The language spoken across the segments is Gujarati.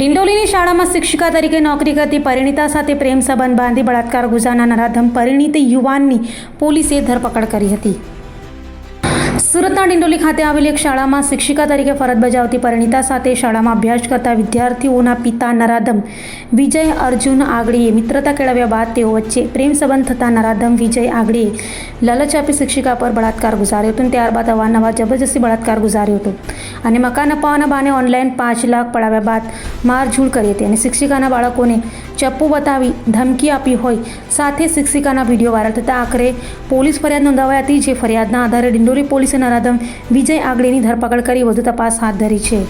ડિંડોલીની શાળામાં શિક્ષિકા તરીકે નોકરી કરતી પરિણીતા સાથે પ્રેમ સંબંધ બાંધી બળાત્કાર ગુજારનાર નરાધમ પરિણીત યુવાનની પોલીસે ધરપકડ કરી હતી. સુરતના ડિંડોલી ખાતે આવેલી એક શાળામાં શિક્ષિકા તરીકે ફરજ બજાવતી પરિણીતા સાથે શાળામાં અભ્યાસ કરતા વિદ્યાર્થીઓના પિતા નરાધમ વિજય, અર્જુન આગળીએ મિત્રતા કેળવ્યા બાદ તેઓ વચ્ચે પ્રેમ સંબંધ થતા નરાધમ વિજય આગળીએ લાલચ આપી શિક્ષિકા પર બળાત્કાર ગુજાર્યો હતો અને ત્યારબાદ અવારનવાર જબરજસ્તી બળાત્કાર ગુજાર્યો હતો. અને મકાન અપાવવાના બહાને ઓનલાઈન પાંચ લાખ પડાવ્યા બાદ મારઝૂડ કરી હતી અને શિક્ષિકાના બાળકોને ચપ્પુ બતાવી ધમકી આપી હોય સાથે શિક્ષિકાના વીડિયો વાયરલ થતાં આખરે પોલીસ ફરિયાદ નોંધાવાઈ હતી, જે ફરિયાદના આધારે ડિંડોરી પોલીસે નરાધમ વિજય આગળેની ધરપકડ કરી વધુ તપાસ હાથ ધરી છે.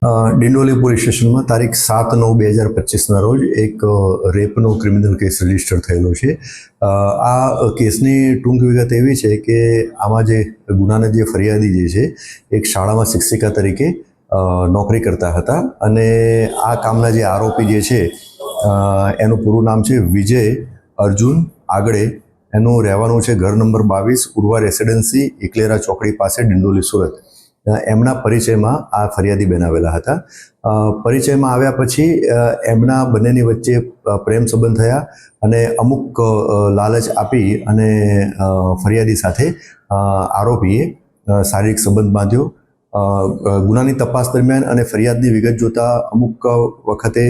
ડિંડોલી પોલીસ સ્ટેશનમાં તારીખ સાત નવ બે હજાર પચીસના રોજ એક રેપનો ક્રિમિનલ કેસ રજિસ્ટર થયેલો છે. આ કેસની ટૂંક વિગત એવી છે કે આમાં જે ગુનાના જે ફરિયાદી જે છે, એક શાળામાં શિક્ષિકા તરીકે નોકરી કરતા હતા અને આ કામના જે આરોપી જે છે એનું પૂરું નામ છે વિજય અર્જુન આગળે એનું રહેવાનું છે ઘર નંબર બાવીસ ઉર્વા રેસિડેન્સી ઇકલેરા ચોકડી પાસે ડિંડોલી, સુરત. એમના પરિચયમાં આ ફરિયાદી બનાવેલા હતા. પરિચયમાં આવ્યા પછી એમના બંનેની વચ્ચે પ્રેમ સંબંધ થયા અને અમુક લાલચ આપી અને ફરિયાદી સાથે આરોપીએ શારીરિક સંબંધ બાંધ્યો. ગુનાની તપાસ દરમિયાન અને ફરિયાદની વિગત જોતા અમુક વખતે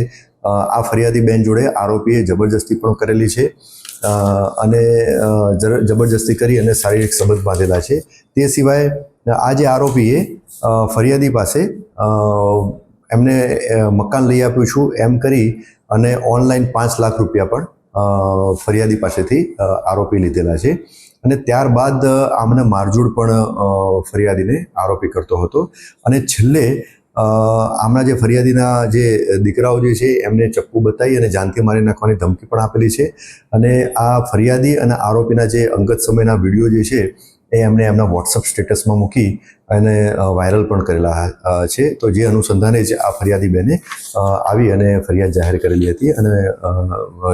આ ફરિયાદી બેન જોડે આરોપીએ જબરજસ્તી પણ કરેલી છે. અને જબરજસ્તી કરી અને શારીરિક સંબંધ બાંધેલા છે. તે સિવાય આ જે આરોપીએ ફરિયાદી પાસે એમને મકાન લઈ આપ્યું છું એમ કરી અને ઓનલાઈન પાંચ લાખ રૂપિયા પણ ફરિયાદી પાસેથી આરોપી લીધેલા છે. અને ત્યારબાદ આમને મારઝૂડ પણ ફરિયાદીને આરોપી કરતો હતો. અને છેલ્લે આમના જે ફરિયાદીના જે દીકરાઓ જે છે, એમને ચપ્પુ બતાવી અને જાનથી મારી નાખવાની ધમકી પણ આપેલી છે. અને આ ફરિયાદી અને આરોપીના જે અંગત સમયના વીડિયો જે છે, એ એમણે એમના વોટ્સઅપ સ્ટેટસમાં મૂકી અને વાયરલ પણ કરેલા છે. તો જે અનુસંધાને જ આ ફરિયાદી બેને આવી અને ફરિયાદ જાહેર કરેલી હતી અને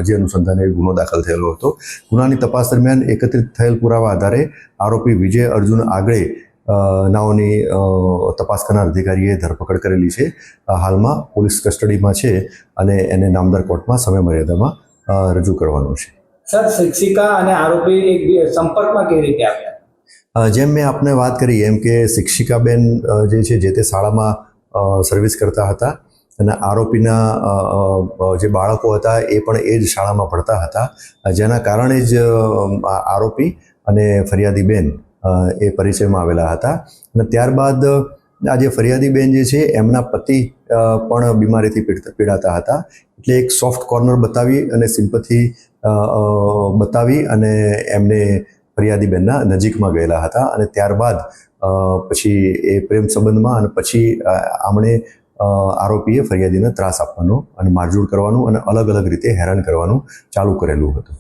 જે અનુસંધાને ગુનો દાખલ થયેલો હતો. ગુનાની તપાસ દરમિયાન એકત્રિત થયેલ પુરાવા આધારે આરોપી વિજય અર્જુન આગળે નાઓની તપાસ કરનાર અધિકારીએ ધરપકડ કરેલી છે. હાલમાં પોલીસ કસ્ટડીમાં છે અને એને નામદાર કોર્ટમાં સમય મર્યાદામાં રજૂ કરવાનું છે. સર શિક્ષિકા અને આરોપી એક સંપર્કમાં કેવી રીતે આવ્યા? જેમ મેં આપને વાત કરી એમ કે શિક્ષિકાબેન જે છે જે તે શાળામાં સર્વિસ કરતા હતા અને આરોપીના જે બાળકો હતા એ પણ એ જ શાળામાં ભણતા હતા. જેના કારણે જ આરોપી અને ફરિયાદી બેન અ, એ પરિચયમાં આવેલા હતા. અને ત્યારબાદ આ જે ફરિયાદી બેન જે છે, એમના પતિ પણ બીમારીથી પીડ- પીડાતા હતા. એટલે એક સોફ્ટ કોર્નર બતાવી અને સિમ્પથી બતાવી અને એમને ફરિયાદી બેનના નજીકમાં ગયેલા હતા. અને ત્યારબાદ પછી એ પ્રેમ સંબંધમાં અને પછી આમણે આરોપીએ ફરિયાદીને ત્રાસ આપવાનો અને મારઝૂડ કરવાનું અને અલગ અલગ રીતે હેરાન કરવાનું ચાલુ કરેલું હતું.